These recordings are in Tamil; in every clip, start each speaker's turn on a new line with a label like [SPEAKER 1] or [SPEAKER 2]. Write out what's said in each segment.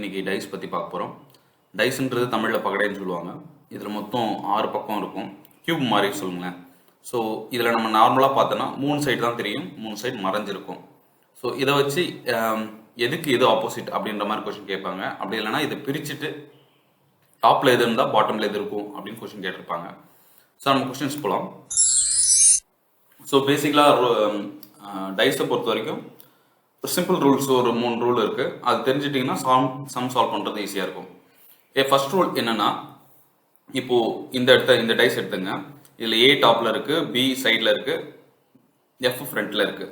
[SPEAKER 1] இன்னைக்கு டைஸ் பற்றி பார்க்க போகிறோம் டைஸ்ன்றது தமிழில் பகடைன்னு சொல்லுவாங்க. இதில் மொத்தம் ஆறு பக்கம் இருக்கும். கியூப் மாதிரி சொல்லுங்களேன். ஸோ இதில் நம்ம நார்மலாக பார்த்தோன்னா மூணு சைடு தான் தெரியும். மூணு சைடு மறைஞ்சிருக்கும். ஸோ இதை வச்சு um, எதுக்கு எது ஆப்போசிட் அப்படின்ற மாதிரி கொஸ்டின் கேட்பாங்க. அப்படி இல்லைன்னா இதை பிரிச்சுட்டு டாப்பில் எது இருந்தால் பாட்டமில் எது இருக்கும் அப்படின்னு கொஷின் கேட்டிருப்பாங்க. ஸோ நம்ம கொஷின்ஸ் போகலாம் ஸோ பேசிக்கலாக டைஸை பொறுத்த வரைக்கும் சிம்பிள் ரூல்ஸ் ஒரு மூணு ரூல் இருக்கு. அது தெரிஞ்சிட்டிங்கன்னா சாம் சம் சால்வ் பண்ணுறது ஈஸியாக இருக்கும். ஏ ஃபர்ஸ்ட் ரூல் என்னன்னா இப்போ இந்த இடத்த இந்த டைஸ் எடுத்துங்க. இதில் ஏ டாப்ல இருக்கு பி சைடில் இருக்கு எஃப் ஃப்ரண்ட்ல இருக்கு.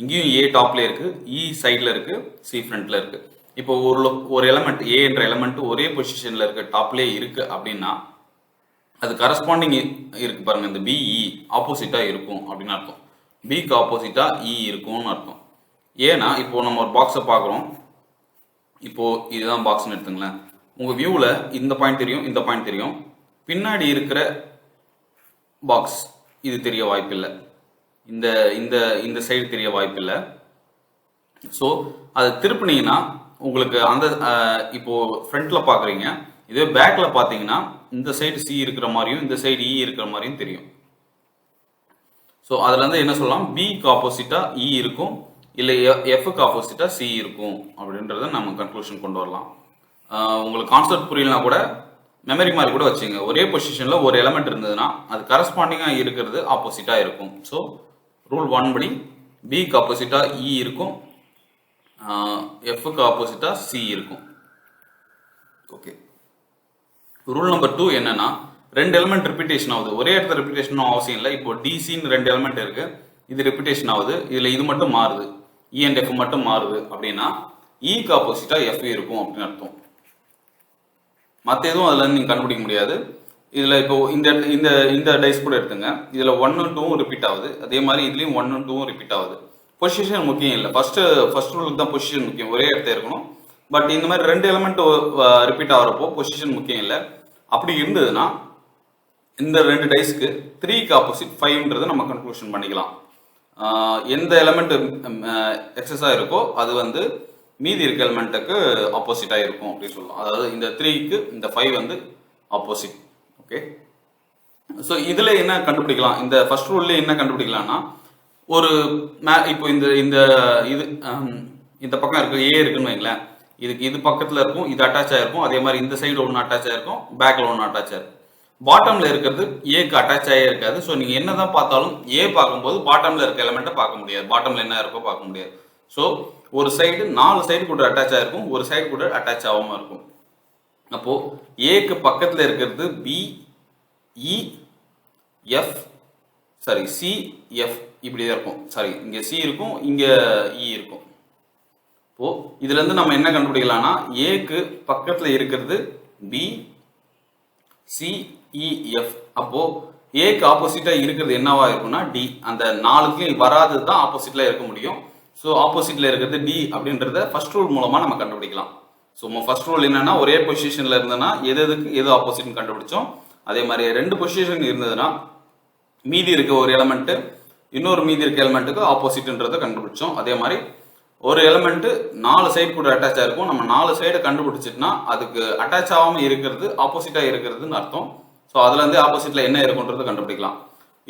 [SPEAKER 1] இங்கேயும் ஏ டாப்ல இருக்கு e இ சைடில் இருக்கு சி ஃப்ரண்ட்ல இருக்கு. இப்போ ஒரு ஒரு எலமெண்ட் ஏ என்ற எலமெண்ட் ஒரே பொசிஷன்ல இருக்க டாப்லேயே இருக்கு அப்படின்னா அது கரஸ்பாண்டிங் இருக்கு பாருங்க இந்த பிஇ e ஆப்போசிட்டா இருக்கும் அப்படின்னு அர்த்தம். பிக்கு ஆப்போசிட்டா இ இருக்கும்னு அர்த்தம். ஏன்னா இப்போ நம்ம ஒரு பாக்ஸை பார்க்குறோம். இப்போ இதுதான் பாக்ஸ்னு எடுத்துங்களேன். உங்கள் வியூவில் இந்த பாயிண்ட் தெரியும் இந்த பாயிண்ட் தெரியும். பின்னாடி இருக்கிற பாக்ஸ் இது தெரிய வாய்ப்பில்லை. இந்த இந்த இந்த சைடு தெரிய வாய்ப்பில்லை. ஸோ அதை திருப்பினீங்கன்னா உங்களுக்கு அந்த இப்போ ஃப்ரண்ட்ல பார்க்குறீங்க. இதே பேக்ல பார்த்தீங்கன்னா இந்த சைடு சி இருக்கிற மாதிரியும் இந்த சைடு இ e இருக்கிற மாதிரியும் தெரியும். ஸோ அதுலேருந்து என்ன சொல்லலாம்? பிக்கு ஆப்போசிட்டாக இ இருக்கும். இல்லை எஃப்க்கு ஆப்போசிட்டாக சி இருக்கும் அப்படின்றத நம்ம கன்க்ளூஷன் கொண்டு வரலாம். உங்களுக்கு கான்செப்ட் புரியலனா கூட மெமரி மாதிரி கூட வச்சுங்க ஒரே பொசிஷனில் ஒரு எலமெண்ட் இருந்ததுன்னா அது கரஸ்பாண்டிங்காக இருக்கிறது ஆப்போசிட்டாக இருக்கும். ஸோ ரூல் ஒன் படி பிக்கு ஆப்போசிட்டாக இ இருக்கும். எஃப்க்கு ஆப்போசிட்டாக சி இருக்கும். ஓகே ரூல் நம்பர் டூ என்னன்னா ரெண்டு எலிமெண்ட் ரிப்பீட்டேஷன் ஆகுது. ஒரே இடத்துல ரிப்பீட்டேஷன் அவசியம் இல்லை. இப்போ டிசின்னு ரெண்டு எலிமெண்ட் இருக்கு. இது ரிப்பீட்டேஷன் ஆகுது. இதில் இது மட்டும் மாறுது. E இ எஃப் மட்டும் மாறுது அப்படின்னா இக்கு ஆப்போசிட்டாக எஃப் இருக்கும் அப்படின்னு அர்த்தம். மற்ற எதுவும் அதுல இருந்து நீங்க கண்டுபிடிக்க முடியாது. இதுல இப்போ இந்த இந்த இந்த டைஸ் கூட எடுத்துங்க. இதுல ஒன்னு டூவும் ரிப்பீட் ஆகுது. அதே மாதிரி இதுலயும் ஒன்னு டூவும் ரிப்பீட் ஆகுது. பொசிஷன் முக்கியம் இல்லை. ஃபர்ஸ்ட் ஃபர்ஸ்ட் ரூலுக்கு தான் பொசிஷன் முக்கியம். ஒரே இடத்துல இருக்கணும். பட் இந்த மாதிரி ரெண்டு எலிமெண்ட் ரிப்பீட் ஆகிறப்போ பொசிஷன் முக்கியம் இல்லை. அப்படி இருந்ததுன்னா இந்த ரெண்டு டைஸ்க்கு த்ரீக்கு ஆப்போசிட் ஃபைவ்ன்றதை நம்ம கன்க்ளூஷன் பண்ணிக்கலாம். எந்த எலமெண்ட் எக்ஸஸாக இருக்கோ அது வந்து மீதி இருக்க எலமெண்ட்டுக்கு ஆப்போசிட்டாக இருக்கும் அப்படின்னு சொல்லலாம் அதாவது இந்த த்ரீக்கு இந்த ஃபைவ் வந்து ஆப்போசிட் ஓகே ஸோ இதில் என்ன கண்டுபிடிக்கலாம்? இந்த ஃபர்ஸ்ட் ரூல்ல என்ன கண்டுபிடிக்கலாம்னா ஒரு மே இப்போ இந்த இந்த இது இந்த பக்கம் இருக்கு ஏ இருக்குன்னு வைங்களேன். இதுக்கு இது பக்கத்தில் இருக்கும் இது அட்டாச் ஆகிருக்கும் அதே மாதிரி இந்த சைடு ஒன்று அட்டாச் ஆகிருக்கும் பேக்கில் ஒன்று அட்டாச் ஆகிருக்கும் பாட்டமில் இருக்கிறது ஏக்கு அட்டாச் ஆகி இருக்காது. ஸோ நீங்கள் என்னதான் பார்த்தாலும் ஏ பார்க்கும்போது பாட்டமில் இருக்க எலமெண்ட்டை பார்க்க முடியாது. பாட்டமில் என்ன இருக்கோ பார்க்க முடியாது. ஸோ ஒரு சைடு நாலு சைடு கூட அட்டாச் ஆகிருக்கும் ஒரு சைடு கூட அட்டாச் ஆகாம இருக்கும். அப்போது ஏக்கு பக்கத்தில் இருக்கிறது B E F sorry C F இப்படி தான் இருக்கும். சாரி இங்கே சி இருக்கும் இங்கே இ e இருக்கும். இப்போ இதுலேருந்து நம்ம என்ன கண்டுபிடிக்கலாம்னா ஏக்கு பக்கத்தில் இருக்கிறது பி சி E, இஎஃப் அப்போ ஏக்கு ஆப்போசிட்டா இருக்கிறது என்னவா இருக்கும்னா டி அந்த நாலுக்கும் வராதது தான் ஆப்போசிட்ல இருக்க முடியும். ஸோ ஆப்போசிட்ல இருக்கிறது டி அப்படின்றத ஃபர்ஸ்ட் ரூல் மூலமா நம்ம கண்டுபிடிக்கலாம். ஸோ ஃபர்ஸ்ட் ரூல் என்னன்னா ஒரே பொசிஷன்ல இருந்ததுன்னா எது எதுக்கு எது ஆப்போசிட்னு கண்டுபிடிச்சோம். அதே மாதிரி ரெண்டு பொசிஷன் இருந்ததுன்னா மீதி இருக்க ஒரு எலமெண்ட் இன்னொரு மீதி இருக்க எலமெண்ட்டுக்கு ஆப்போசிட்ன்றதை கண்டுபிடிச்சோம். அதே மாதிரி ஒரு எலமெண்ட் நாலு சைடு கூட அட்டாச் ஆயிருக்கும் நம்ம நாலு சைடை கண்டுபிடிச்சிட்டுனா அதுக்கு அட்டாச் ஆகாம இருக்கிறது ஆப்போசிட்டா இருக்கிறதுன்னு அர்த்தம். ஸோ அதுல இருந்து ஆப்போசிட்ல என்ன இருக்குன்றது கண்டுபிடிக்கலாம்.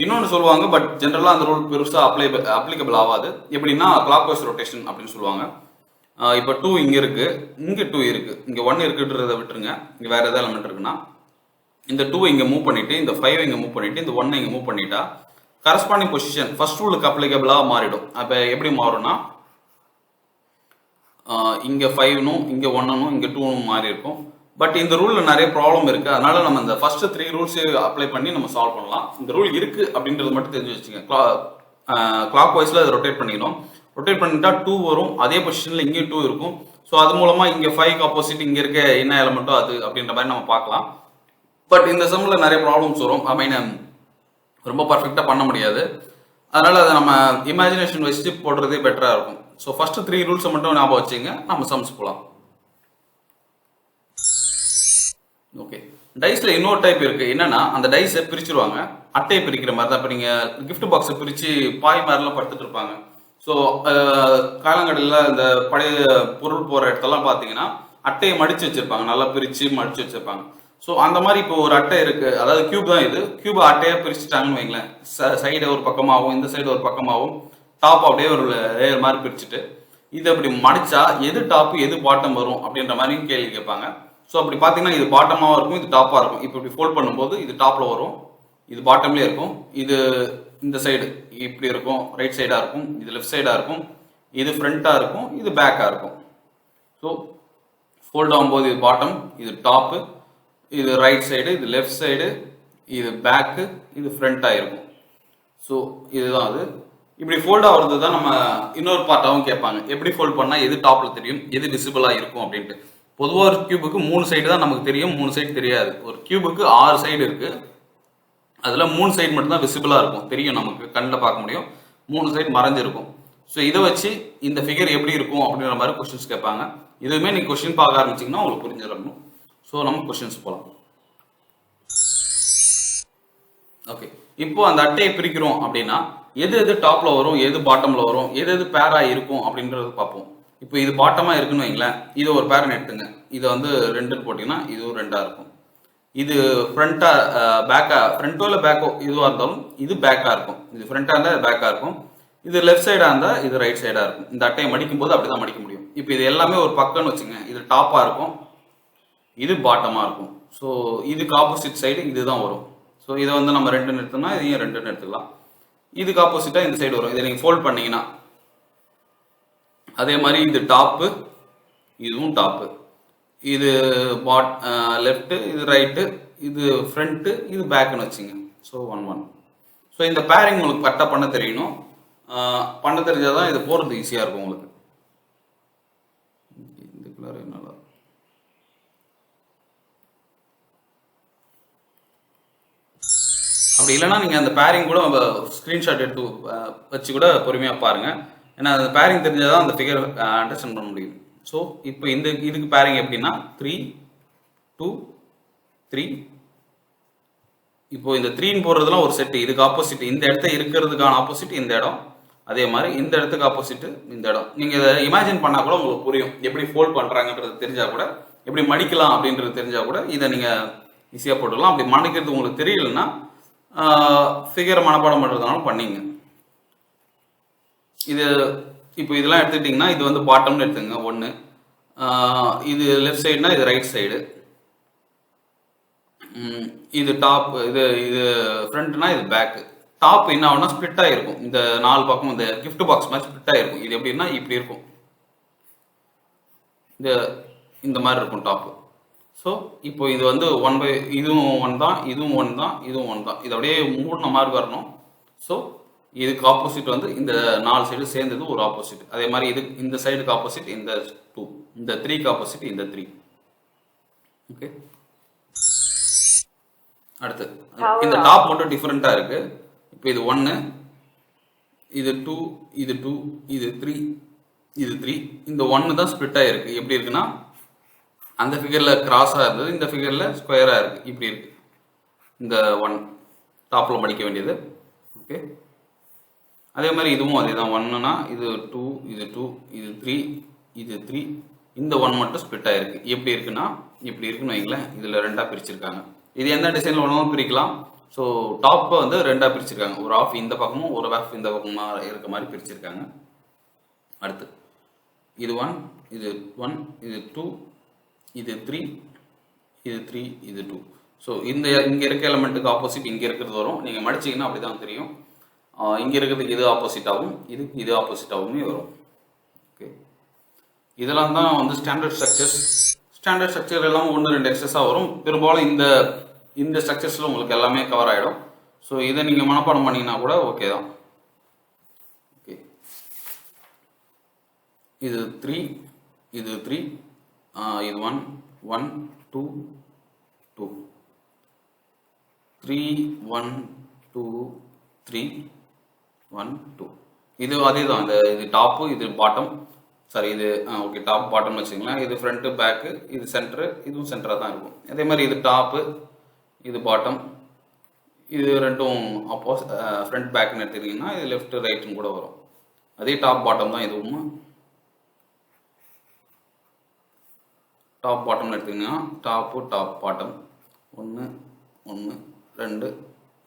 [SPEAKER 1] இன்னொன்று சொல்லுவாங்க பட் ஜென்ரலாக அந்த ரூல் பெருசாக அப்ளை அப்ளிகபிள் ஆகாது. எப்படின்னா கிளாக் வைஸ் ரொட்டேஷன் அப்படின்னு சொல்லுவாங்க. இப்போ டூ இங்கே இருக்கு இங்கே டூ இருக்கு. இங்கே ஒன் இருக்குன்றதை விட்டுருங்க. இங்கே வேற எதாவது எலமெண்ட் இருக்குன்னா இந்த டூ இங்கே மூவ் பண்ணிட்டு இந்த ஃபைவ் இங்கே மூவ் பண்ணிட்டு இந்த ஒன் இங்கே மூவ் பண்ணிட்டா கரஸ்பாண்டிங் பொசிஷன் ஃபர்ஸ்ட் ரூலுக்கு அப்ளிகபிளாக மாறிடும். அப்போ எப்படி மாறும்னா இங்கே ஃபைவ்னும் இங்கே ஒன்னும் இங்கே டூனும் மாறி இருக்கும் பட் இந்த ரூல்ல நிறைய ப்ராப்ளம் இருக்கு. அதனால நம்ம இந்த ஃபர்ஸ்ட் த்ரீ ரூல்ஸ் அப்ளை பண்ணி நம்ம சால்வ் பண்ணலாம். இந்த ரூல் இருக்கு அப்படின்றது மட்டும் தெரிஞ்சு வச்சுங்க. கிளாக் வைஸ்ல அதை ரொட்டேட் பண்ணிக்கணும். ரொட்டேட் பண்ணிட்டா டூ வரும். அதே பொசிஷன்ல இங்கேயும் டூ இருக்கும். ஸோ அது மூலமா இங்க ஃபைவ் ஆப்போசிட் இங்க இருக்க என்ன எலமெண்ட்டோ அது அப்படின்ற மாதிரி நம்ம பார்க்கலாம். பட் இந்த செம்மில் நிறைய ப்ராப்ளம்ஸ் வரும். ஐ மீன் ரொம்ப பர்ஃபெக்டாக பண்ண முடியாது. அதனால அதை நம்ம இமேஜினேஷன் வச்சு போடுறதே பெட்டராக இருக்கும். ஸோ ஃபர்ஸ்ட் த்ரீ ரூல்ஸை மட்டும் ஞாபகம் வச்சுங்க. நம்ம சம்ஸ் போகலாம் டைஸில் இன்னொரு டைப் இருக்குது என்னென்னா அந்த டைஸை பிரிச்சுருவாங்க. அட்டையை பிரிக்கிற மாதிரி தான். இப்போ நீங்கள் கிஃப்ட் பாக்ஸை பிரித்து பாய் மாதிரிலாம் படுத்துட்டு இருப்பாங்க. ஸோ காலங்கடலில் இந்த பழைய பொருள் போகிற இடத்தெல்லாம் பார்த்தீங்கன்னா அட்டையை மடித்து வச்சுருப்பாங்க. நல்லா பிரித்து மடித்து வச்சுருப்பாங்க. ஸோ அந்த மாதிரி இப்போ ஒரு அட்டை இருக்குது அதாவது கியூப் தான் இது. கியூப் அட்டையாக பிரிச்சுட்டாங்கன்னு வைங்களேன். சைடு ஒரு பக்கமாகவும் இந்த சைடு ஒரு பக்கமாகவும் டாப் அப்படியே ஒரு லேயர் மாதிரி பிரிச்சுட்டு இது அப்படி மடித்தா எது டாப்பு எது பாட்டம் வரும் அப்படின்ற மாதிரியும் கேள்வி கேட்பாங்க. ஸோ அப்படி பார்த்தீங்கன்னா இது பாட்டமாகவும் இருக்கும் இது டாப்பாக இருக்கும். இப்போ இப்படி ஃபோல்ட் பண்ணும்போது இது டாப்பில் வரும். இது பாட்டம்லேயே இருக்கும். இது இந்த சைடு இப்படி இருக்கும். ரைட் சைடாக இருக்கும். இது லெஃப்ட் சைடாக இருக்கும். இது ஃப்ரண்ட்டாக இருக்கும். இது பேக்காக இருக்கும். ஸோ ஃபோல்ட் ஆகும்போது இது பாட்டம் இது டாப்பு இது ரைட் சைடு இது லெஃப்ட் சைடு இது பேக்கு இது ஃப்ரண்ட்டாக இருக்கும். ஸோ இதுதான் அது. இப்படி ஃபோல்ட் ஆகிறது தான் நம்ம இன்னொரு பார்ட்டாகவும் கேட்பாங்க. எப்படி ஃபோல்ட் பண்ணால் எது டாப்பில் தெரியும் எது விசிபிளாக இருக்கும் அப்படின்ட்டு. பொதுவாக ஒரு கியூபுக்கு மூணு சைடு தான் நமக்கு தெரியும். மூணு சைடு தெரியாது. ஒரு கியூபுக்கு ஆறு சைடு இருக்குது அதில் மூணு சைடு மட்டும்தான் விசிபிளாக இருக்கும். தெரியும் நமக்கு. கண்ணில் பார்க்க முடியும். மூணு சைடு மறைஞ்சிருக்கும். ஸோ இதை வச்சு இந்த ஃபிகர் எப்படி இருக்கும் அப்படின்ற மாதிரி கொஸ்டின்ஸ் கேட்பாங்க. இதுவுமே நீங்கள் கொஸ்டின் பார்க்க ஆரம்பிச்சிங்கன்னா உங்களுக்கு புரிஞ்சிடணும் ஸோ நம்ம கொஸ்டின்ஸ் போகலாம் ஓகே இப்போ அந்த அட்டையை பிரிக்கிறோம் அப்படின்னா எது எது டாப்பில் வரும் எது பாட்டமில் வரும் எது எது பேராக இருக்கும் அப்படின்றது பார்ப்போம். இப்போ இது பாட்டமாக இருக்குன்னு வைங்களேன் இது ஒரு பேரன் எடுத்துங்க. இதை வந்து ரெண்டுன்னு போட்டிங்கன்னா இதுவும் ரெண்டாக இருக்கும். இது ஃப்ரண்ட்டாக பேக்கா ஃப்ரண்ட்டோ இல்லை பேக்கோ இதுவாக இருந்தாலும் இது பேக்காக இருக்கும். இது ஃப்ரண்ட்டாக இருந்தால் இது பேக்காக இருக்கும். இது லெஃப்ட் சைடாக இருந்தால் இது ரைட் சைடாக இருக்கும். இந்த அட்டையை மடிக்கும் போது அப்படிதான் மடிக்க முடியும். இப்போ இது எல்லாமே ஒரு பக்கம்னு வச்சுங்க இது டாப்பாக இருக்கும் இது பாட்டமாக இருக்கும். ஸோ இதுக்கு ஆப்போசிட் சைடு இதுதான் வரும். ஸோ இதை வந்து நம்ம ரெண்டுன்னு எடுத்தோம்னா இதையும் ரெண்டுன்னு எடுத்துக்கலாம். இதுக்கு ஆப்போசிட்டாக இந்த சைடு வரும். இதை நீங்கள் ஃபோல்ட் பண்ணிங்கன்னா அதே மாதிரி இது டாப்பு இதுவும் டாப்பு இது பாட் லெஃப்ட்டு இது ரைட்டு இது ஃப்ரண்ட்டு இது பேக்குன்னு வச்சுங்க. ஸோ ஒன் ஒன் ஸோ இந்த பேரிங் உங்களுக்கு கரெக்டாக பண்ண தெரியணும். பண்ண தெரிஞ்சால் தான் இது போகிறது ஈஸியாக இருக்கும் உங்களுக்கு. இந்த கலர் என்னால் அப்படி இல்லைன்னா நீங்கள் அந்த பேரிங் கூட ஸ்க்ரீன்ஷாட் எடுத்து வச்சு கூட பொறுமையாக பாருங்கள் ஏன்னா அந்த பேரிங் தெரிஞ்சால் தான் அந்த ஃபிகர் அண்டர்ஸ்டாண்ட் பண்ண முடியும். ஸோ இப்போ இந்த இதுக்கு பேரிங் எப்படின்னா த்ரீ டூ த்ரீ இப்போ இந்த த்ரீன்னு போடுறதுலாம் ஒரு செட்டு இதுக்கு ஆப்போசிட் இந்த இடத்த இருக்கிறதுக்கான ஆப்போசிட் இந்த இடம். அதே மாதிரி இந்த இடத்துக்கு ஆப்போசிட் இந்த இடம். நீங்கள் இதை இமேஜின் பண்ணால் கூட உங்களுக்கு புரியும். எப்படி ஃபோல்ட் பண்ணுறாங்கன்றது தெரிஞ்சால் கூட எப்படி மடிக்கலாம் அப்படின்றது தெரிஞ்சால் கூட இதை நீங்கள் ஈஸியாக போட்டுடலாம். அப்படி மடிக்கிறது உங்களுக்கு தெரியலன்னா ஃபிகர் மனப்பாடம் பண்ணுறதுனாலும் பண்ணிங்க. இது இப்போ இதெல்லாம் எடுத்துக்கிட்டிங்கன்னா இது வந்து பாட்டம்னு எடுத்துங்க ஒன்று இது லெஃப்ட் சைடுனா இது ரைட் சைடு இது டாப் இது இது ஃப்ரண்ட்னா இது பேக்கு டாப் என்ன ஆகும்னா ஸ்ப்ளிட் ஆகிருக்கும். இந்த நாலு பக்கம் இந்த கிஃப்ட் பாக்ஸ் மாதிரி ஸ்ப்ளிட் ஆகிருக்கும். இது எப்படின்னா இப்படி இருக்கும். இந்த இந்த மாதிரி இருக்கும் டாப்பு ஸோ இப்போ இது வந்து ஒன் பை இதுவும் ஒன் தான் இதுவும் ஒன் தான் இதுவும் ஒன் தான். இது அப்படியே மூடின மாதிரி வரணும். ஸோ இதுக்கு ஆப்போசிட் வந்து இந்த நாலு சைடு சேர்ந்தது ஒரு ஆப்போசிட் அதே மாதிரி இது இந்த சைடுக்கு ஆப்போசிட் இந்த டூ இந்த த்ரீக்கு ஆப்போசிட் இந்த த்ரீ ஓகே அடுத்து. இந்த டாப் மட்டும் டிஃப்ரெண்டா இருக்கு. இப்போ இது ஒன்னு இது டூ இது டூ இது த்ரீ இது த்ரீ இந்த ஒன்னு தான் ஸ்ப்ளிட் ஆயிருக்கு எப்படி இருக்குன்னா அந்த ஃபிகர்ல கிராஸா இருந்தது இந்த ஃபிகர்ல ஸ்கொயரா இருக்கு. இப்படி இருக்கு. இந்த ஒன் டாப்ல மடிக்க வேண்டியது. ஓகே அதே மாதிரி இதுவும் அதே தான் ஒன்னுனா இது டூ இது டூ இது த்ரீ இது த்ரீ இந்த ஒன் மட்டும் ஸ்ப்ளிட் ஆயிருக்கு. எப்படி இருக்குன்னா இப்படி இருக்குன்னு வைங்களேன் இதுல ரெண்டா பிரிச்சிருக்காங்க. இது எந்த டிசைன்ல ஒன்றும் பிரிக்கலாம். ஸோ டாப்பை வந்து ரெண்டா பிரிச்சிருக்காங்க. ஒரு ஆஃப் இந்த பக்கமும் ஒரு ஆஃப் இந்த பக்கமா இருக்க மாதிரி பிரிச்சிருக்காங்க. அடுத்து இது ஒன் இது ஒன் இது டூ இது த்ரீ இது த்ரீ இது டூ ஸோ இந்த இங்கே இருக்க எலமெண்ட்டுக்கு ஆப்போசிட் இங்கே இருக்கிறது வரும். நீங்கள் மடிச்சிங்கன்னா அப்படி தான் தெரியும். இங்கே இருக்கிறதுக்கு இது ஆப்போசிட்டாகவும் இதுக்கு இது ஆப்போசிட்டாகவுமே வரும். ஓகே இதெல்லாம் தான் வந்து ஸ்டாண்டர்ட் ஸ்ட்ரக்சர்ஸ் ஸ்டாண்டர்ட் ஸ்ட்ரக்சர் எல்லாம் ஒன்று ரெண்டு எக்ஸஸாக வரும். பெரும்பாலும் இந்த இந்த ஸ்ட்ரக்சர்ஸில் உங்களுக்கு எல்லாமே கவர் ஆகிடும் ஸோ இதை நீங்கள் மனப்பாடம் பண்ணீங்கன்னா கூட ஓகே தான். ஓகே இது த்ரீ இது த்ரீ இது one one two two three one two three one two இது அதே தான் இந்த இது டாப்பு இது பாட்டம் சாரி இது ஓகே டாப் பாட்டம் வச்சுக்கலாம் இது ஃப்ரண்ட்டு பேக்கு இது சென்டரு இதுவும் சென்டராக தான் இருக்கும். அதே மாதிரி இது டாப்பு இது பாட்டம் இது ரெண்டும் அப்போஸ் ஃப்ரண்ட் பேக்னு எடுத்துக்கிட்டிங்கன்னா இது லெஃப்ட் ரைட்டும் கூட வரும். அதே டாப் பாட்டம் தான் இதுவும் டாப் பாட்டம்னு எடுத்தீங்கன்னா டாப்பு டாப் பாட்டம் ஒன்று ஒன்று ரெண்டு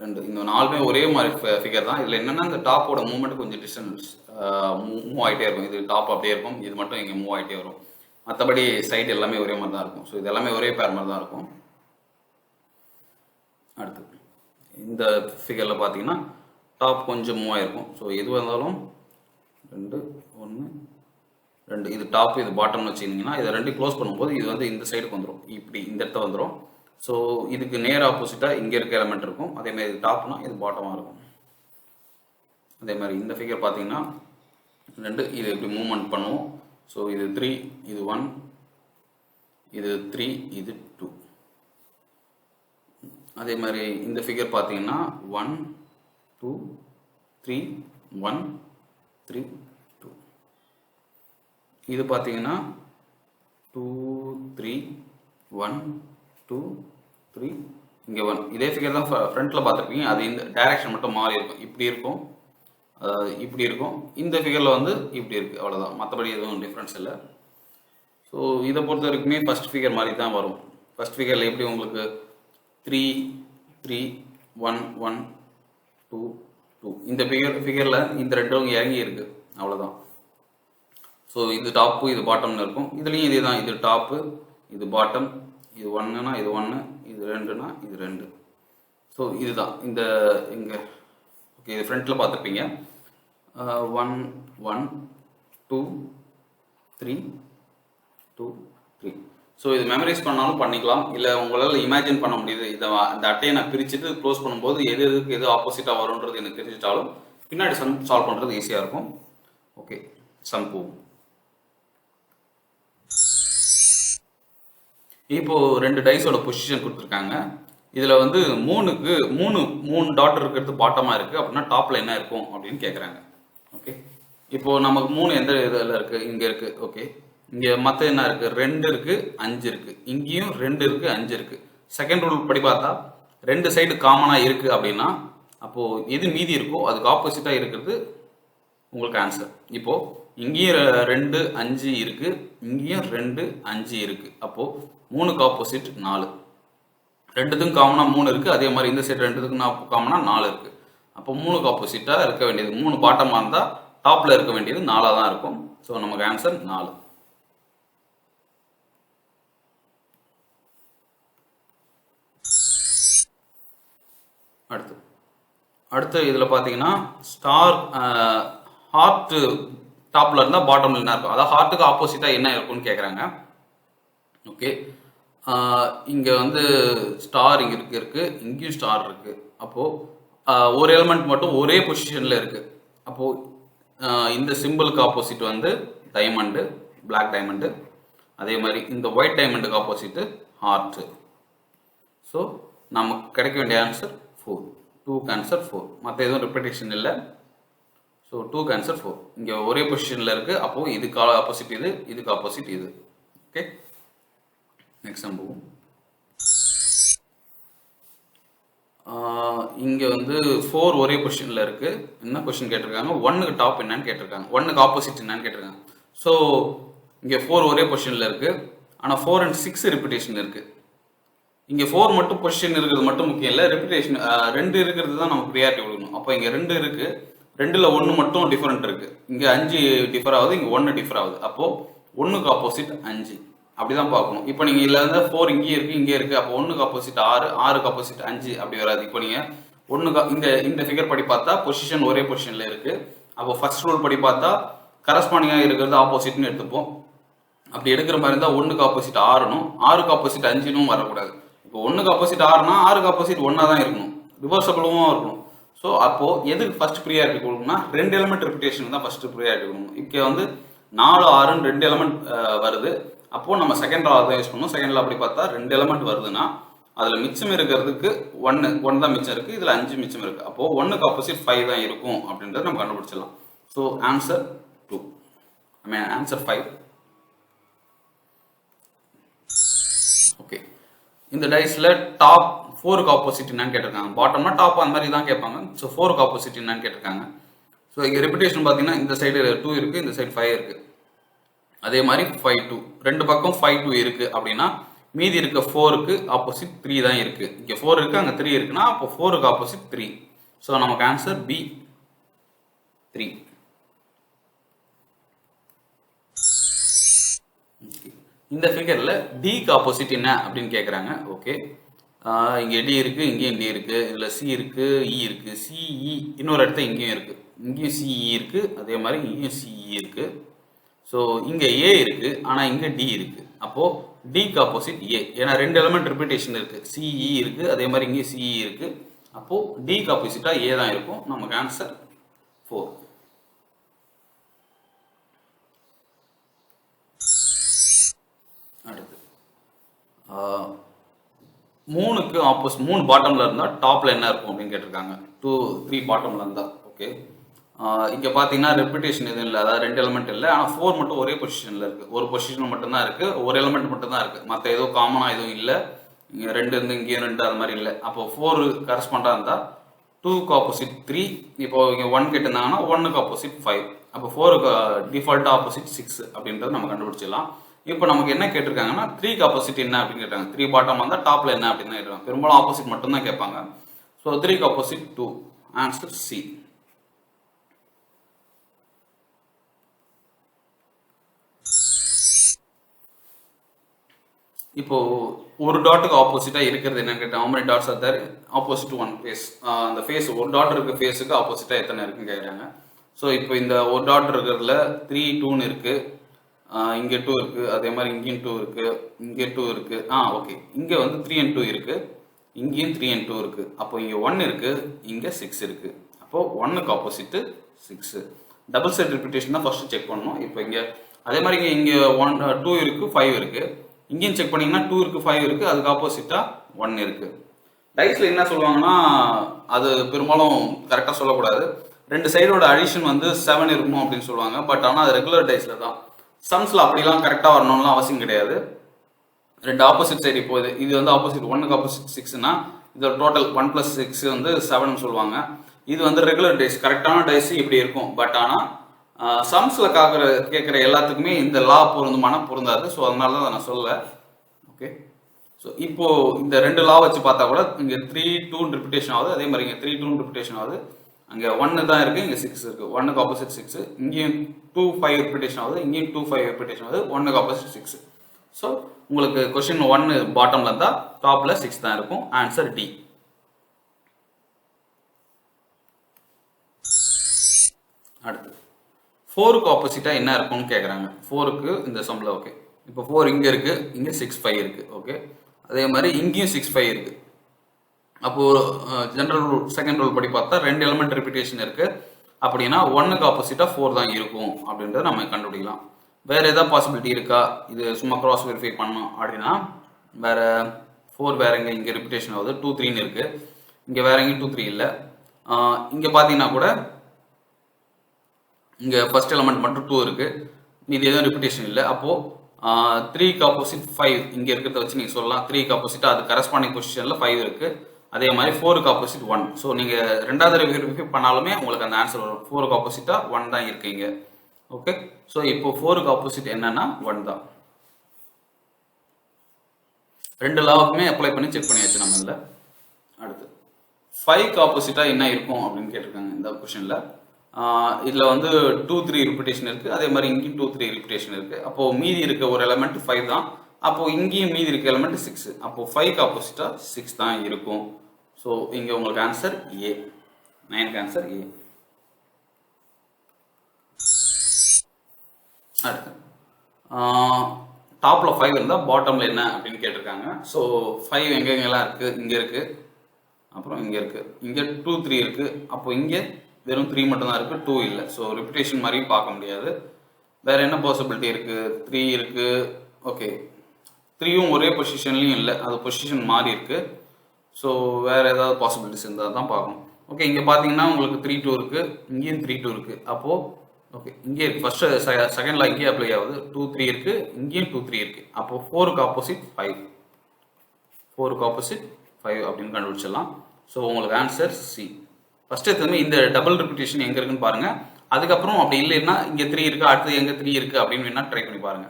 [SPEAKER 1] ரெண்டு இந்த நாலுமே ஒரே மாதிரி ஃபிகர் தான். இதில் என்னென்னா இந்த டாப்போட மூவ்மெண்ட் கொஞ்சம் டிஸ்டன்ஸ் மூவ் ஆகிட்டே இருக்கும். இது டாப் அப்படியே இருக்கும் இது மட்டும் இங்கே மூவ் ஆகிட்டே வரும். மற்றபடி சைடு எல்லாமே ஒரே மாதிரி தான் இருக்கும். ஸோ இது எல்லாமே ஒரே பேர் மாதிரி தான் இருக்கும். அடுத்து இந்த ஃபிகரில் பார்த்தீங்கன்னா டாப் கொஞ்சம் மூவ் ஆயிருக்கும். ஸோ எதுவாக இருந்தாலும் ரெண்டு ஒன்று ரெண்டு. இது டாப் இது பாட்டம்னு வச்சுக்கிங்கன்னா இதை ரெண்டு க்ளோஸ் பண்ணும்போது இது வந்து இந்த சைடுக்கு வந்துடும் இப்படி இந்த இடத்த வந்துடும் ஸோ இதுக்கு நேர் ஆப்போசிட்டாக இங்கே இருக்க எலமெண்ட் இருக்கும். அதே மாதிரி இது டாப்னா இது பாட்டமாக இருக்கும். அதே மாதிரி இந்த ஃபிகர் பார்த்தீங்கன்னா ரெண்டு இது இப்படி மூவ்மெண்ட் பண்ணுவோம். ஸோ இது த்ரீ இது ஒன் இது த்ரீ இது டூ அதே மாதிரி இந்த ஃபிகர் பார்த்தீங்கன்னா one two three one three two இது பார்த்தீங்கன்னா two three one two three இங்கே ஒன் இதே ஃபிகர் தான் ஃப்ரண்ட்டில் பார்த்துருப்பீங்க. அது இந்த டைரக்ஷன் மட்டும் மாறி இருக்கும். இப்படி இருக்கும். அதாவது இப்படி இருக்கும். இந்த ஃபிகரில் வந்து இப்படி இருக்குது அவ்வளோதான் மற்றபடி எதுவும் டிஃப்ரென்ஸ் இல்லை. ஸோ இதை பொறுத்த வரைக்குமே ஃபஸ்ட் ஃபிகர் மாதிரி தான் வரும். ஃபஸ்ட் ஃபிகரில் எப்படி உங்களுக்கு three three one one two two இந்த ஃபிகர் ஃபிகரில் இந்த ரெண்டும் இறங்கி இருக்குது அவ்வளோதான் ஸோ இது டாப்பு இது பாட்டம்னு இருக்கும். இதுலேயும் இதே தான். இது டாப்பு இது பாட்டம் இது ஒன்றுனா இது ஒன்று இது ரெண்டுனா இது ரெண்டு. ஸோ இதுதான். இந்த இங்கே. ஓகே இது ஃப்ரண்ட்டில் பார்த்துருப்பீங்க. One one two three two three so இது மெமரைஸ் பண்ணாலும் பண்ணிக்கலாம். இல்லை உங்களால் இமேஜின் பண்ண முடியுது. இதை அந்த இந்த அட்டையை நான் பிரிச்சுட்டு க்ளோஸ் பண்ணும்போது எது எதுக்கு எது ஆப்போசிட்டாக வரும்ன்றது எனக்கு தெரிஞ்சிட்டாலும் பின்னாடி சம் சால்வ் பண்ணுறது ஈஸியாக இருக்கும். ஓகே சம் போகும் இப்போ ரெண்டு டைஸோட பொசிஷன் கொடுத்துருக்காங்க. இதில் வந்து மூணுக்கு மூணு மூணு டாட் இருக்கிறது பாட்டமாக இருக்குது அப்படின்னா டாப்பில் என்ன இருக்கும் அப்படின்னு கேட்குறாங்க ஓகே இப்போ நமக்கு மூணு எந்த இதில் இருக்குது இங்கே இருக்குது ஓகே இங்கே மற்ற என்ன இருக்குது ரெண்டு இருக்குது அஞ்சு இருக்குது இங்கேயும் ரெண்டு இருக்குது அஞ்சு இருக்குது செகண்ட் ரூல் படி பார்த்தா ரெண்டு சைடு காமனாக இருக்குது அப்படின்னா அப்போது எது மீதி இருக்கோ அதுக்கு ஆப்போசிட்டாக இருக்கிறது உங்களுக்கு ஆன்சர் இப்போ இங்கேயும் ரெண்டு அஞ்சு இருக்கு. இங்கேயும் ரெண்டு அஞ்சு இருக்கு. அப்போ மூணுக்கு ஆப்போசிட் நாலு. ரெண்டுத்துக்கும் காமனா மூணு இருக்கு. அதே மாதிரி இந்த சைடு ரெண்டுத்துக்கும் காமனா நாலு இருக்கு. அப்போ மூணுக்கு ஆப்போசிட்டா இருக்க வேண்டியது மூணு பாட்டமா இருந்தா டாப்ல இருக்க வேண்டியது நாலா தான் இருக்கும். ஸோ நமக்கு ஆன்சர் நாலு. அடுத்து. அடுத்து இதில் பார்த்தீங்கன்னா ஸ்டார் ஹார்ட் டாப்ல இருந்தால் பாட்டம்ல என்ன இருக்கும். அதாவது ஹார்ட்டுக்கு ஆப்போசிட்டாக என்ன இருக்கும்னு கேட்குறாங்க ஓகே இங்கே வந்து ஸ்டார் இங்கே இருக்கு இருக்கு. இங்கேயும் ஸ்டார் இருக்கு. அப்போது ஒரு எலமெண்ட் மட்டும் ஒரே பொசிஷனில் இருக்கு. அப்போது இந்த சிம்பிளுக்கு ஆப்போசிட் வந்து டைமண்டு பிளாக் டைமண்டு அதே மாதிரி இந்த ஒயிட் டைமண்டுக்கு ஆப்போசிட்டு ஹார்ட்டு ஸோ நமக்கு கிடைக்க வேண்டிய ஆன்சர் ஃபோர் டூக்கு ஆன்சர் ஃபோர் மற்ற எதுவும் ரிப்பீட்டேஷன் இல்லை. ஸோ டூ கேன்சர் ஃபோர் இங்கே ஒரே பொசிஷனில் இருக்குது அப்போது இதுக்கு ஆப்போசிட் இது இதுக்கு ஆப்போசிட் இது. ஓகே நெக்ஸ்ட் நம்ம போவோம். இங்கே வந்து ஃபோர் ஒரே பொசிஷனில் இருக்குது என்ன கொஷின் கேட்டிருக்காங்க? ஒன்னுக்கு டாப் என்னன்னு கேட்டிருக்காங்க. ஒன்னுக்கு ஆப்போசிட் என்னன்னு கேட்டிருக்காங்க. ஸோ இங்கே ஃபோர் ஒரே பொசிஷனில் இருக்குது ஆனால் ஃபோர் அண்ட் சிக்ஸ் ரிப்பிட்டேஷன் இருக்குது இங்கே ஃபோர் மட்டும் பொசிஷன் இருக்கிறது மட்டும் முக்கியம் இல்லை. ரெப்புடேஷன் ரெண்டு இருக்கிறது தான் நம்ம ப்ரியாரிட்டி கொடுக்கணும். அப்போ இங்கே ரெண்டு இருக்குது ரெண்டுல ஒன்று மட்டும் டிஃபரெண்ட் இருக்கு. இங்கே அஞ்சு டிஃபர் ஆகுது இங்கே ஒன்று டிஃபர் ஆகுது. அப்போ ஒன்றுக்கு ஆப்போசிட் அஞ்சு. அப்படிதான் பார்க்கணும். இப்போ நீங்கள் இதில் இருந்தால் ஃபோர் இங்கேயே இருக்கு இங்கே இருக்கு. அப்போ ஒன்றுக்கு ஆப்போசிட் ஆறு ஆறுக்கு ஆப்போசிட் அஞ்சு அப்படி வராது. இப்போ நீங்கள் ஒன்றுக்கு இந்த இந்த ஃபிகர் படி பார்த்தா பொசிஷன் ஒரே பொசிஷனில் இருக்கு. அப்போ ஃபர்ஸ்ட் ரூல் படி பார்த்தா கரஸ்பாண்டிங்காக இருக்கிறது ஆப்போசிட்னு எடுத்துப்போம். அப்படி எடுக்கிற மாதிரி இருந்தால் ஒன்றுக்கு ஆப்போசிட் ஆறுனும் ஆறுக்கு ஆப்போசிட் அஞ்சுனும் வரக்கூடாது. இப்போ ஒன்றுக்கு ஆப்போசிட் ஆறுனா ஆறுக்கு ஆப்போசிட் ஒன்றா தான் இருக்கணும் ரிவர்சபிளும் இருக்கணும். ஸோ அப்போ எதுக்கு ஃபர்ஸ்ட் ப்ரியாரிட்டி கொடுக்கணும்னா ரெண்டு எலமெண்ட் ரெப்புடேஷன் தான் ஃபர்ஸ்ட் ப்ரியாரிட்டி கொடுக்கணும். இங்கே வந்து நாலு ஆறுன்னு ரெண்டு எலமெண்ட் வருது. அப்போது நம்ம செகண்ட் லா தான் யூஸ் பண்ணணும். செகண்ட் லா அப்படி பார்த்தா ரெண்டு எலமெண்ட் வருதுன்னா அதில் மிச்சம் இருக்கிறதுக்கு ஒன்று ஒன் தான் மிச்சம் இருக்குது இதில் அஞ்சு மிச்சம் இருக்குது அப்போது ஒன்றுக்கு ஆப்போசிட் ஃபைவ் தான் இருக்கும் அப்படின்றத நம்ம கண்டுபிடிச்சிடலாம். So answer two I mean answer five okay இந்த டைஸில் டாப் ஃபோருக்கு ஆப்போசிட் என்னன்னு கேட்டிருக்காங்க. பாட்டம்னா டாப் அந்த மாதிரி தான் கேட்பாங்க. ஸோ ஃபோருக்கு ஆப்போசிட் என்னன்னு கேட்டிருக்காங்க. ஸோ இங்கே ரெப்புடேஷன் பார்த்தீங்கன்னா இந்த சைடு டூ இருக்குது இந்த சைடு ஃபைவ் இருக்குது அதே மாதிரி ஃபைவ் டூ ரெண்டு பக்கம் ஃபைவ் டூ இருக்கு அப்படின்னா மீதி இருக்க ஃபோருக்கு ஆப்போசிட் த்ரீ தான் இருக்கு. இங்கே ஃபோர் இருக்கு அங்கே த்ரீ இருக்குன்னா அப்போ ஃபோருக்கு ஆப்போசிட் த்ரீ ஸோ நமக்கு ஆன்சர் பி த்ரீ இந்த ஃபிகரில் டிக்கு ஆப்போசிட் என்ன அப்படின்னு கேட்குறாங்க. ஓகே இங்கே டி இருக்குது இங்கேயும் டி இருக்குது இதில் சி இருக்குது இ இருக்குது சிஇ இன்னொரு இடத்துல இங்கேயும் இருக்குது இங்கேயும் சிஇ இருக்குது அதே மாதிரி இங்கேயும் சிஇ இருக்குது ஸோ இங்கே ஏ இருக்குது ஆனால் இங்கே டி இருக்குது அப்போது டிக்கு ஆப்போசிட் ஏ ஏன்னா ரெண்டு எலமெண்ட் ரிப்பீட்டேஷன் இருக்குது சிஇ இருக்குது அதே மாதிரி இங்கேயும் சிஇ இருக்குது அப்போது டிக்கு ஆப்போசிட்டாக ஏ தான் இருக்கும். நமக்கு ஆன்சர் ஃபோர் அடுத்து. மூணுக்கு ஆப்போசிட் மூணு பாட்டம்ல இருந்தா டாப்ல என்ன இருக்கும் அப்படின்னு கேட்டிருக்காங்க. டூ த்ரீ பாட்டம்ல இருந்தா ஓகே இங்க பாத்தீங்கன்னா ரெப்யூட்டேஷன் எதுவும் இல்லை. அதாவது ரெண்டு எலிமெண்ட் இல்லை. ஆனா ஃபோர் மட்டும் ஒரே பொசிஷன்ல இருக்கு. ஒரு பொசிஷன் மட்டும்தான் இருக்குது இருக்கு. ஒரு எலிமெண்ட் மட்டும்தான் இருக்கு. மற்ற ஏதோ காமனா எதுவும் இல்லை. இங்க ரெண்டு இருந்து இங்கேயும் ரெண்டு அது மாதிரி இல்லை. அப்போ ஃபோர் கரஸ்பாண்டா இருந்தா டூக்கு ஆப்போசிட் த்ரீ இப்போ இங்கே ஒன் கேட்டிருந்தாங்கன்னா ஒன்னுக்கு ஆப்போசிட் ஃபைவ் அப்போ ஃபோருக்கு டிஃபால்ட் ஆப்போசிட் சிக்ஸ் அப்படின்றத நம்ம கண்டுபிடிச்சிடலாம். இப்போ நமக்கு என்ன கேட்டிருக்காங்கன்னா த்ரீக்கு ஆப்போசிட் என்ன அப்படின்னு கேட்டாங்க. த்ரீ பாட்டம் வந்தால் டாப்ல என்ன அப்படின்னு தான் பெரும்பாலும் ஆப்போசிட் மட்டும் தான் கேட்பாங்க. ஸோ த்ரீக்கு ஆப்போசிட் டூ ஆன்சர் சி இப்போ ஒரு டாட்டுக்கு ஆப்போசிட்டா இருக்கிறது என்ன கேட்டேன் how டாட்ஸ் dots தர் ஆப்போசிட் opposite ஒன் ஃபேஸ் அந்த ஃபேஸ் ஒரு டாட் இருக்க ஃபேஸுக்கு ஆப்போசிட்டா எத்தனை இருக்குன்னு கேட்குறாங்க ஸோ இப்போ இந்த ஒரு டாட் இருக்கிறதுல த்ரீ டூன்னு இருக்குது இங்கே டூ இருக்கு. அதே மாதிரி இங்கேயும் டூ இருக்கு. இங்கே டூ இருக்கு. ஆ ஓகே இங்கே வந்து த்ரீ அண்ட் டூ இருக்கு. இங்கேயும் த்ரீ அண்ட் டூ இருக்கு. அப்போ இங்கே ஒன் இருக்கு. இங்கே சிக்ஸ் இருக்கு. அப்போ ஒன்னுக்கு opposite six double set repetition தான் ஃபர்ஸ்ட் செக் பண்ணணும். இப்போ இங்கே அதே மாதிரி இங்கே இங்கே ஒன் டூ uh, இருக்கு ஃபைவ் இருக்கு. இங்கேயும் செக் பண்ணீங்கன்னா டூ இருக்கு ஃபைவ் இருக்கு. அதுக்கு ஆப்போசிட்டா ஒன் இருக்கு. டைஸ்ல என்ன சொல்லுவாங்கன்னா அது பெரும்பாலும் கரெக்டாக சொல்லக்கூடாது. ரெண்டு சைடோட அடிஷன் வந்து செவன் இருக்கணும் அப்படின்னு சொல்லுவாங்க. பட் ஆனால் அது ரெகுலர் டைஸ்ல தான். சம்ஸ்ல அப்படிலாம் கரெக்டாக வரணும்லாம் அவசியம் கிடையாது. ரெண்டு ஆப்போசிட் சைடு இப்போ இது இது வந்து ஆப்போசிட் ஒன்னுக்கு ஆப்போசிட் சிக்ஸ்னா இதோட டோட்டல் ஒன் பிளஸ் சிக்ஸ் வந்து செவன் சொல்லுவாங்க. இது வந்து ரெகுலர் டேஸ் கரெக்டான டேஸ் இப்படி இருக்கும். பட் ஆனால் சம்ஸ்ல காக்கிற கேட்குற எல்லாத்துக்குமே இந்த லா பொருந்துமான பொருந்தாது. ஸோ அதனால தான் நான் சொல்லலை. ஓகே ஸோ இப்போ இந்த ரெண்டு லா வச்சு பார்த்தா கூட இங்கே த்ரீ டூ ரிப்பிட்டேஷன் ஆகுது. அதே மாதிரி இங்கே த்ரீ டூ ரிப்பிட்டேஷன் ஆகுது. அங்கே ஒன்று தான் இருக்குது இங்கே சிக்ஸ் இருக்குது ஒன்னுக்கு ஆப்போசிட் சிக்ஸ் இங்கேயும் டூ ஃபைவ் ரெப்பிடேஷன் ஆகுது இங்கேயும் டூ ஃபைவ் ரெப்பிடேஷன் ஆகுது ஒன்னுக்கு ஆப்போசிட் சிக்ஸ் ஸோ உங்களுக்கு கொஷின் ஒன்னு பாட்டம்ல இருந்தால் டாப்பில் சிக்ஸ் தான் இருக்கும். ஆன்சர் டி அடுத்து. ஃபோருக்கு ஆப்போசிட்டாக என்ன இருக்கும்னு கேட்குறாங்க ஃபோருக்கு இந்த சம்ல ஓகே இப்போ ஃபோர் இங்கே இருக்குது இங்கே சிக்ஸ் ஃபைவ் இருக்குது ஓகே அதே மாதிரி இங்கேயும் சிக்ஸ் ஃபைவ் இருக்குது அப்போ ஜென்ரல் ரூல் செகண்ட் ரூல் படி பார்த்தா ரெண்டு எலிமெண்ட் ரிப்பிட்டேஷன் இருக்கு. அப்படின்னா ஒன்னுக்கு ஆப்போசிட்டா ஃபோர் தான் இருக்கும் அப்படின்றத நம்ம கண்டுபிடிக்கலாம். வேற ஏதாவது பாசிபிலிட்டி இருக்கா? இது சும்மா கிராஸ் வெரிஃபை பண்ணணும் அப்படின்னா வேற ஃபோர் வேற எங்க இங்க ரிப்பிட்டேஷன் ஆகுது. டூ த்ரீன்னு இருக்கு. இங்க வேற எங்கேயும் டூ த்ரீ இல்லை. இங்கே இங்க பாத்தீங்கன்னா கூட இங்க ஃபர்ஸ்ட் எலமெண்ட் மட்டும் டூ இருக்கு. மீதி எதுவும் ரிப்பிட்டேஷன் இல்லை. அப்போ த்ரீக்கு ஆப்போசிட் ஃபைவ் இங்க இருக்கிறத வச்சு நீங்க சொல்லலாம். த்ரீக்கு ஆப்போசிட் அது கரஸ்பாண்டிங் பொசிஷன்ல ஃபைவ் இருக்கு. அதே மாதிரி ஃபோருக்கு ஆப்போசிட் ஒன் ஸோ நீங்க ரெண்டாவது வெரிஃபை பண்ணாலுமே உங்களுக்கு அந்த ஆன்சர் வரும். ஃபோருக்கு ஆப்போசிட்டா ஒன் தான் இருக்கீங்க. ஓகே ஸோ இப்போ ஃபோருக்கு ஆப்போசிட் என்னன்னா ஒன் தான். ரெண்டு லாவுக்குமே அப்ளை பண்ணி செக் பண்ணியாச்சு நம்ம இல்லை அடுத்து. ஃபைவ்க்கு ஆப்போசிட்டாக என்ன இருக்கும் அப்படின்னு கேட்டிருக்காங்க இந்த கொஷனில் இதில் வந்து டூ த்ரீ ரிப்பிட்டேஷன் இருக்குது அதே மாதிரி இங்கேயும் டூ த்ரீ ரிப்பிட்டேஷன் இருக்குது அப்போது மீதி இருக்க ஒரு எலமெண்ட் ஃபைவ் தான். அப்போது இங்கேயும் மீதி இருக்க எலமெண்ட் சிக்ஸ் அப்போது ஃபைவ்க்கு ஆப்போசிட்டாக சிக்ஸ் தான் இருக்கும். ஸோ இங்கே உங்களுக்கு ஆன்சர் ஏ நைனுக்கு ஆன்சர் ஏ அடுத்து. டாப்ல ஃபைவ் இருந்தால் பாட்டம்ல என்ன அப்படின்னு கேட்டிருக்காங்க. ஸோ ஃபைவ் எங்கெங்கெல்லாம் இருக்கு? இங்க இருக்கு. அப்புறம் இங்க இருக்கு. இங்க டூ த்ரீ இருக்கு. அப்போ இங்க வெறும் த்ரீ மட்டும்தான் இருக்குது இருக்கு. டூ இல்லை. ஸோ ரிப்பிட்டேஷன் மாதிரியும் பார்க்க முடியாது. வேற என்ன பாசிபிலிட்டி இருக்கு? த்ரீ இருக்கு. ஓகே த்ரீயும் ஒரே பொசிஷன்லையும் இல்லை. அது பொசிஷன் மாறி இருக்கு. ஸோ வேறு ஏதாவது பாசிபிலிட்டிஸ் இருந்தால் தான் பார்க்கணும். ஓகே இங்கே பார்த்தீங்கன்னா உங்களுக்கு த்ரீ டூ இருக்கு. இங்கேயும் த்ரீ டூ இருக்கு. அப்போது ஓகே இங்கே ஃபஸ்ட்டு செகண்ட் லா இங்கேயே அப்ளை ஆகுது. டூ த்ரீ இருக்கு. இங்கேயும் டூ த்ரீ இருக்கு. அப்போ ஃபோருக்கு ஆப்போசிட் ஃபைவ் ஃபோருக்கு ஆப்போசிட் ஃபைவ் அப்படின்னு கண்டுபிடிச்சிடலாம். ஸோ உங்களுக்கு ஆன்சர் சி ஃபர்ஸ்ட் எத்தனை இந்த டபுள் ரிப்பிட்டேஷன் எங்கே இருக்குன்னு பாருங்க. அதுக்கப்புறம் அப்படி இல்லைன்னா இங்கே த்ரீ இருக்கு? அடுத்து எங்கே த்ரீ இருக்கு? அப்படின்னு வேணா ட்ரை பண்ணி பாருங்க.